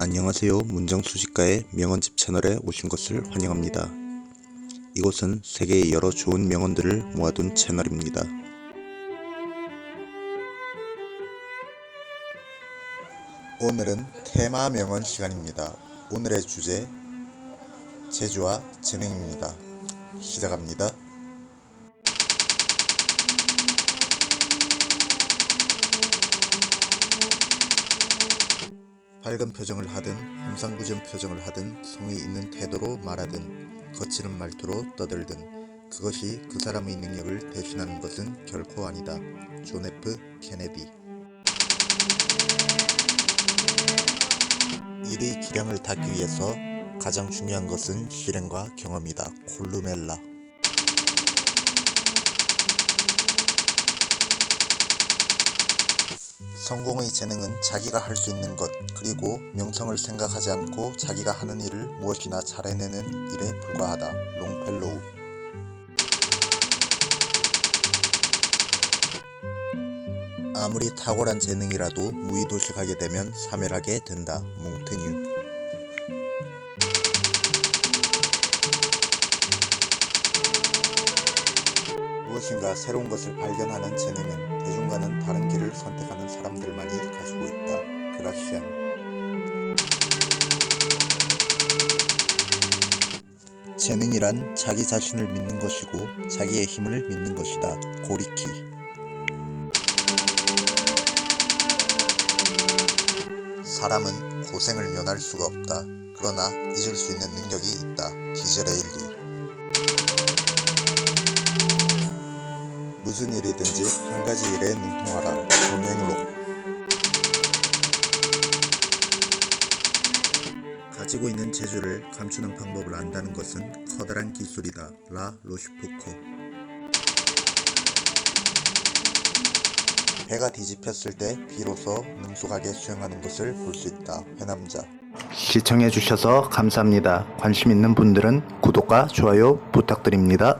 안녕하세요. 문정수집가의 명언집 채널에 오신 것을 환영합니다. 이곳은 세계의 여러 좋은 명언들을 모아둔 채널입니다. 오늘은 테마 명언 시간입니다. 오늘의 주제 재주와 재능입니다. 시작합니다. 밝은 표정을 하든 hom상구전 표정을 하든 성의 있는 태도로 말하든 거치는 말투로 떠들든 그것이 그 사람의 능력을 대신하는 것은 결코 아니다. 존 F 케네디 일의 기량을 닦기 위해서 가장 중요한 것은 실행과 경험이다. 콜루멜라 성공의 재능은 자기가 할 수 있는 것 그리고 명성을 생각하지 않고 자기가 하는 일을 무엇이나 잘해내는 일에 불과하다. 롱펠로우 아무리 탁월한 재능이라도 무의도식하게 되면 사멸하게 된다. 몽테뉴 무엇인가 새로운 것을 발견하는 재능은 대중과는 다른 길을 선택하는 사람들만이 가지고 있다. 그라시안 재능이란 자기 자신을 믿는 것이고 자기의 힘을 믿는 것이다. 고리키 사람은 고생을 면할 수가 없다. 그러나 잊을 수 있는 능력이 있다. 기제레일리 무슨 일이든지 한 가지 일에 능통하라. 조맹록 가지고 있는 재주를 감추는 방법을 안다는 것은 커다란 기술이다. 라 로슈포코 배가 뒤집혔을 때 비로소 능숙하게 수영하는 것을 볼 수 있다. 회남자 시청해주셔서 감사합니다. 관심 있는 분들은 구독과 좋아요 부탁드립니다.